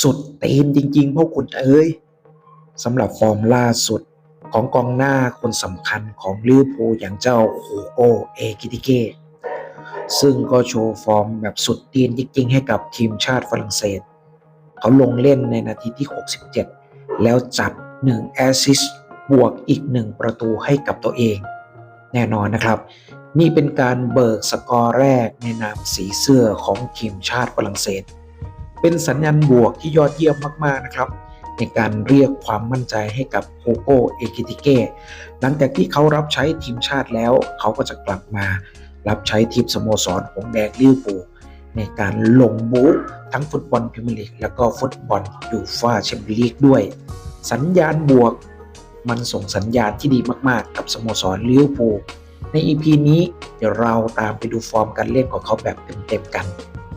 สุดเตีนจริงๆพวกคุณเอ้ยสำหรับฟอร์มล่าสุดของกองหน้าคนสำคัญของลิเวอร์พูลอย่างเจ้าโฮโกเอกิติเกซึ่งก็โชว์ฟอร์มแบบสุดตีนจริงๆ ให้กับทีมชาติฝรั่งเศส เขาลงเล่นในนาทีที่ 67 แล้วจัด1แอสซิสต์บวกอีก 1 ประตูให้กับตัวเอง แน่นอนนะครับ นี่เป็นการเบิกสกอร์แรกในนามสีเสื้อของทีมชาติฝรั่งเศส เป็นสัญญาณบวกที่ยอดเยี่ยมมากๆนะครับในการเรียกความมั่นใจให้กับโฮโกเอกิติเก้หลังจากที่เขารับใช้ทีมชาติแล้ว เขาก็จะกลับมารับใช้ทีมสโมสรหงแดงลิเวอร์พูลในการลงบู๊ทั้งฟุตบอลพรีเมียร์ลีกแล้วก็ฟุตบอลยูฟ่าแชมเปี้ยนลีกด้วย สัญญาณบวกมันส่งสัญญาณที่ดีมากๆ กับสโมสรลิเวอร์พูลใน EP นี้เดี๋ยวเราตามไปดูฟอร์มการเล่นของเขาแบบเต็มๆกัน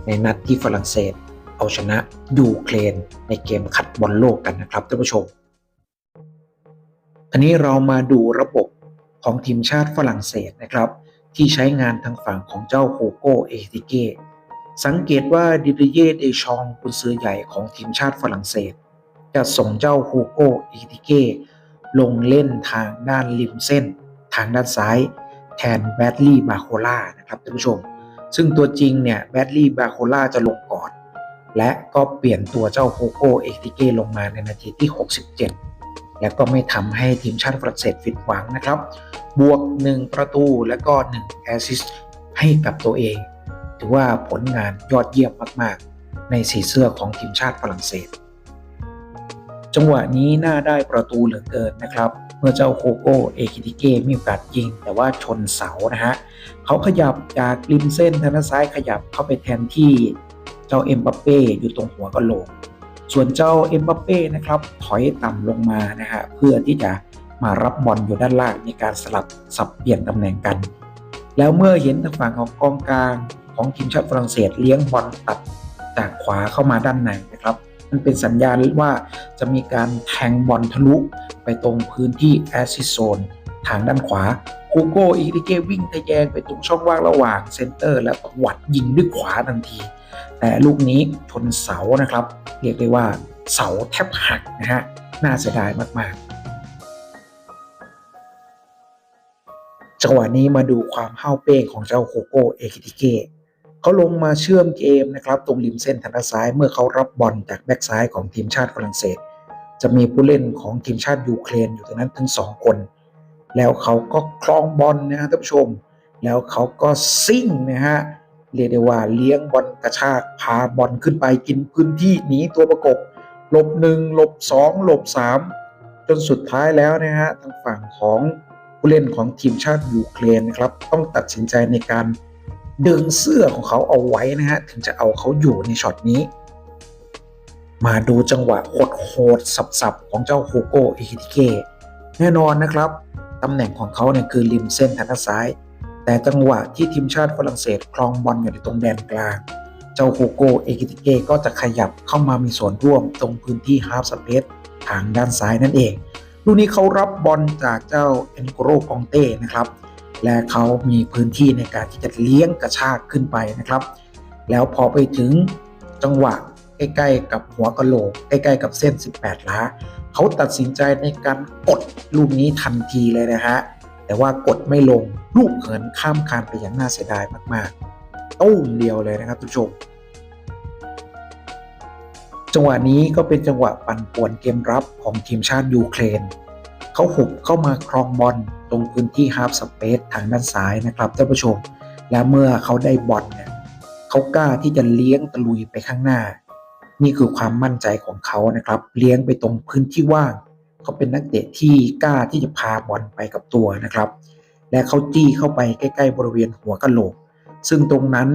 ในนัดที่ฝรั่งเศส เอาชนะยูเครนในเกมคัดบอลโลกกันนะครับท่านผู้ชมอันนี้เรามาดูระบบของทีมชาติฝรั่งเศสนะครับ ที่ใช้งานทางฝั่งของเจ้าโฮโกเอติเกสังเกตว่าดิเรเยเดชองกุนซือใหญ่ของทีมชาติฝรั่งเศส จะส่งเจ้าโฮโกเอติเกลงเล่นทางด้านริมเส้น ทางด้านซ้าย แทนแบดลี่บาโคล่านะครับท่านผู้ชม ซึ่งตัวจริงเนี่ยแบดลี่บาโคล่าจะลงก และก็เปลี่ยนตัวเจ้าโฮโกเอติเกลงมาในนาทีที่ 67 และก็ไม่ทำให้ทีมชาติฝรั่งเศสผิดหวังนะครับ บวก 1 ประตูและก็ 1 แอสซิสต์ให้กับตัวเอง ถือว่าผลงานยอดเยี่ยมมาก ๆ ในสีเสื้อของทีมชาติฝรั่งเศส จังหวะนี้น่าได้ประตูเหลือเกินนะครับ เมื่อเจ้าโคโกเอคิติเกมีโอกาสยิง แต่ว่าชนเสานะฮะเขาขยับจากริมเส้นทางด้านซ้ายขยับเข้าไปแทนที่ เจ้าเอ็มบัปเป้อยู่ตรงหัวกะโหลก ส่วนเจ้าเอ็มบัปเป้นะครับถอยต่ำลงมานะฮะเพื่อที่จะมารับบอลอยู่ด้านล่างในการสลับสับเปลี่ยนตำแหน่งกัน แล้วเมื่อเห็นทางฝั่งของกองกลางของทีมชาติฝรั่งเศสเลี้ยงบอลตัดจากขวาเข้ามาด้านในนะครับ มันเป็นสัญญาณว่าจะมีการแทงบอลทะลุไปตรงพื้นที่แอสซิโซนทางด้านขวาโกโก้อีริเกวิ่งทะแยงไปตรงช่องว่างระหว่างเซนเตอร์ และตวัดยิงด้วยขวาทันที แต่ลูกนี้ชนเสานะครับ เรียกได้ว่าเสาแทบหักนะฮะน่าเสียดายมากๆ จังหวะนี้มาดูความห้าวเป้งของเจ้าโคโก้เอคิติเกเขาลงมาเชื่อมเกมนะครับ ตรงริมเส้นทางด้านซ้ายเมื่อเขารับบอลจากแบ็กซ้ายของทีมชาติฝรั่งเศส จะมีผู้เล่นของทีมชาติยูเครนอยู่ตรงนั้นถึง 2 คน แล้วเขาก็คลองบอลนะฮะท่านผู้ชม แล้วเขาก็ซิ่งนะฮะ เรียกได้ว่าเลี้ยงบอลกระชากพาบอลขึ้นไปกินพื้นที่หนีตัวประกบหลบหนึ่งหลบสองหลบสามจนสุดท้ายแล้วนะฮะทางฝั่งของผู้เล่นของทีมชาติยูเครนนะครับต้องตัดสินใจในการดึงเสื้อของเขาเอาไว้นะฮะถึงจะเอาเขาอยู่ในช็อตนี้ มาดูจังหวะโหดๆสับๆของเจ้าโฮโกอิฮิติเกแน่นอนนะครับตำแหน่งของเขาเนี่ยคือริมเส้นทางด้านซ้าย แต่จังหวะที่ทีมชาติฝรั่งเศสคลองบอลอยู่ในตรงแดนกลาง เจ้าโฮโกเอกิติเกก็จะขยับเข้ามามีส่วนร่วมตรงพื้นที่ฮาร์ฟสเปซทางด้านซ้ายนั่นเองลูกนี้เขารับบอลจากเจ้าเอนโกโรกองเต้นะครับ และเขามีพื้นที่ในการที่จะเลี้ยงกระชากขึ้นไปนะครับ แล้วพอไปถึงจังหวะใกล้ๆกับหัวกะโหลกใกล้ๆกับเส้น 18 ล้า เขาตัดสินใจในการกดลูกนี้ทันทีเลยนะฮะ แต่ว่ากดไม่ลงลูกเหินข้ามคานไปอย่างน่าเสียดายมากๆตุ้มเดียวเลยนะครับทุกผู้ชม จังหวะนี้ก็เป็นจังหวะปั่นป่วนเกมรับของทีมชาติยูเครนเขาหุบเข้ามาครองบอลตรงพื้นที่ฮาร์ฟสเปซทางด้านซ้ายนะครับท่านผู้ชม และเมื่อเขาได้บอลเนี่ยเขากล้าที่จะเลี้ยงตะลุยไปข้างหน้า นี่คือความมั่นใจของเขานะครับ เลี้ยงไปตรงพื้นที่ว่าง เขาเป็นนักเตะที่กล้าที่จะพาบอลไปกับตัวนะครับ และเขาจี้เข้าไปใกล้ๆบริเวณหัวกะโหลก ซึ่งตรงนั้น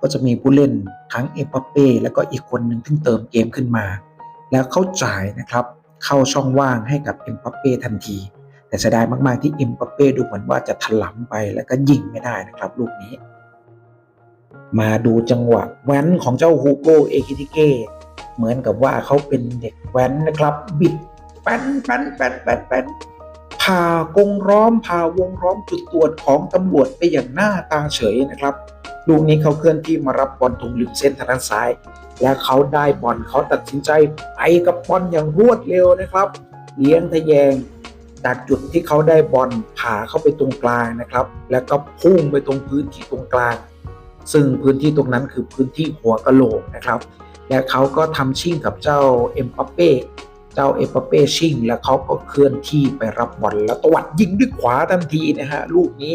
ก็จะมีผู้เล่นทั้งเอปเป้แล้วก็อีกคนหนึ่งที่เติมเกมขึ้นมา แล้วเขาจ่ายนะครับ เข้าช่องว่างให้กับเอ็มบัปเป้ทันที แต่เสียดายมากๆที่เอ็มบัปเป้ดูเหมือนว่าจะถลำไปแล้วก็ยิงไม่ได้นะครับลูกนี้ มาดูจังหวะแว้นของเจ้าฮูโกเอคิติเก้เหมือนกับว่าเขาเป็นเด็กแว้นนะครับบิด แป้นแป้นแป้นแป้นแป้นผ่ากงร้อมผ่าวงล้อมจุดตรวจของตำรวจไปอย่างหน้าตาเฉยนะครับลูกนี้เขาเคลื่อนที่มารับบอลตรงริมเส้นทางด้านซ้าย และเขาได้บอลเขาตัดสินใจไปกับบอลอย่างรวดเร็วนะครับเลี้ยงทะแยงจากจุดที่เขาได้บอลผ่าเข้าไปตรงกลางนะครับ แล้วก็พุ่งไปตรงพื้นที่ตรงกลาง ซึ่งพื้นที่ตรงนั้นคือพื้นที่หัวกะโหลกนะครับ และเขาก็ทำชิ่งกับเจ้าเอ็มปัปเป้ เจ้าเอปเป้ชิ่งแล้วเขาก็เคลื่อนที่ไปรับบอลแล้วตวัดยิงด้วยขวาทันทีนะฮะลูกนี้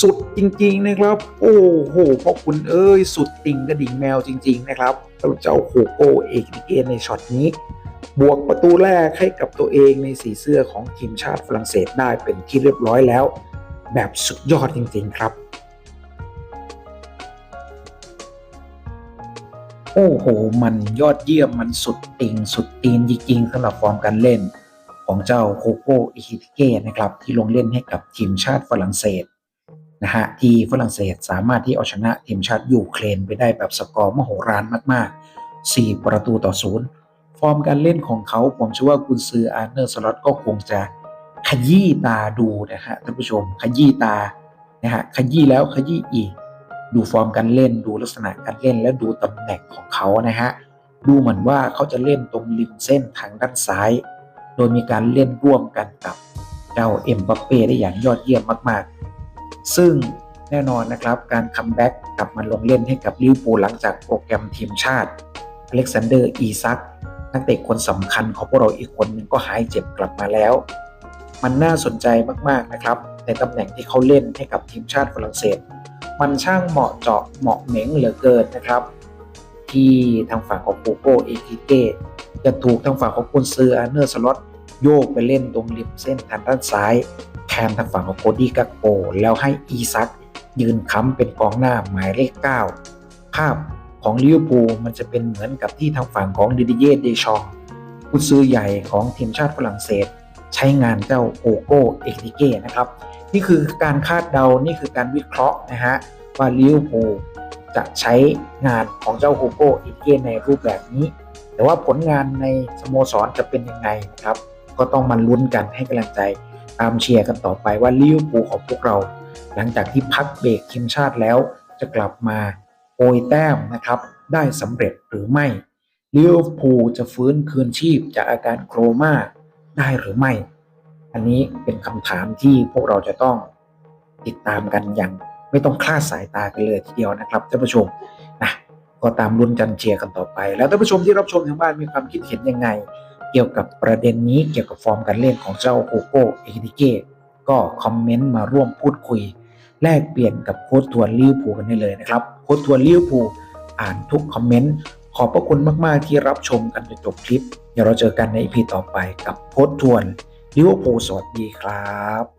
สุดจริงๆนะครับ โอ้โหพ่อคุณเอ้ย สุดติ่งกระดิ่งแมวจริง ๆ นะครับเจ้าโคโกเอกดิเกในช็อตนี้ บวกประตูแรกให้กับตัวเองในสีเสื้อของทีมชาติฝรั่งเศสได้เป็นที่เรียบร้อยแล้ว แบบสุดยอดจริง ๆ ครับ อ้โห มันยอดเยี่ยมมันสุดติงสุดตีนจริงๆสำหรับฟอร์มการเล่น ของเจ้าโคโก้อิคิติเก้นะครับที่ลงเล่นให้กับทีมชาติฝรั่งเศสนะฮะที่ฝรั่งเศสสามารถที่เอาชนะทีมชาติยูเครนไปได้แบบสกอร์มโหฬารมากๆ 4 ประตูต่อศูนย์ฟอร์มการเล่นของเขาผมเชื่อว่ากุนซืออาร์เนอร์สล็อตก็คงจะขยี้ตาดูนะฮะท่านผู้ชมขยี้ตานะฮะขยี้แล้วขยี้อีก ดูฟอร์มการเล่นดูลักษณะการเล่นและดูตำแหน่งของเขานะฮะดูเหมือนว่าเขาจะเล่นตรงริมเส้นทางด้านซ้าย โดยมีการเล่นร่วมกันกับเจ้าเอ็มบัปเป้ได้อย่างยอดเยี่ยมมาก ๆ ซึ่งแน่นอนนะครับการคัมแบ็กกลับมาลงเล่นให้กับลิเวอร์พูลหลังจากโปรแกรมทีมชาติอเล็กซานเดอร์อีซักนักเตะคนสำคัญของพวกเราอีกคนหนึงก็หายเจ็บกลับมาแล้ว มันน่าสนใจมากๆนะครับในตำแหน่งที่เขาเล่นให้กับทีมชาติฝรั่งเศส มันช่างเหมาะเจาะเหมาะเหม็งเหลือเกินนะครับ ที่ทางฝั่งของโปโกเอกิเกจะถูกทางฝั่งของกุนซืออาร์เนอร์สล็อตโยกไปเล่นตรงริมเส้นทางด้านซ้ายแทนทางฝั่งของโคดี้กักโปแล้วให้อีซักยืนค้ำเป็นกองหน้าหมายเลข 9 ภาพของลิเวอร์พูลมันจะเป็นเหมือนกับที่ทางฝั่งของดิดิเย่เดชองกุนซือใหญ่ของทีมชาติฝรั่งเศส ใช้งานเจ้าโอโกเอกิเกนะครับ นี่คือการคาดเดา นี่คือการวิเคราะห์นะฮะว่าลิเวอร์พูลจะใช้งานของเจ้าโฮโก้อิเกนในรูปแบบนี้ แต่ว่าผลงานในสโมสรจะเป็นยังไงนะครับ ก็ต้องมาลุ้นกันให้กำลังใจตามเชียร์กันต่อไปว่าลิเวอร์พูลของพวกเรา หลังจากที่พักเบรกทีมชาติแล้วจะกลับมาโกยแต้มนะครับได้สำเร็จหรือไม่ลิเวอร์พูลจะฟื้นคืนชีพจากอาการโครม่า ได้หรือไม่ อันนี้เป็นคำถามที่พวกเราจะต้องติดตามกันอย่างไม่ต้องคลาดสายตากันเลยทีเดียวนะครับท่านผู้ชมนะก็ตามลุ้นกันเชียร์กันต่อไป แล้วท่านผู้ชมที่รับชมทางบ้านมีความคิดเห็นยังไง เกี่ยวกับประเด็นนี้เกี่ยวกับฟอร์มการเล่นของเจ้าโกโก้เอคิติเก้ก็คอมเมนต์มาร่วมพูดคุย แลกเปลี่ยนกับโค้ชทวนลิวพูกันได้เลยนะครับโค้ชทวนลิวพูอ่านทุกคอมเมนต์ ขอบพระคุณมาก ๆ ที่รับชมกันจนจบคลิป เดี๋ยวเราเจอกันในอีพีต่อไปกับโค้ชทวนลิเวอร์พูลสวัสดีครับ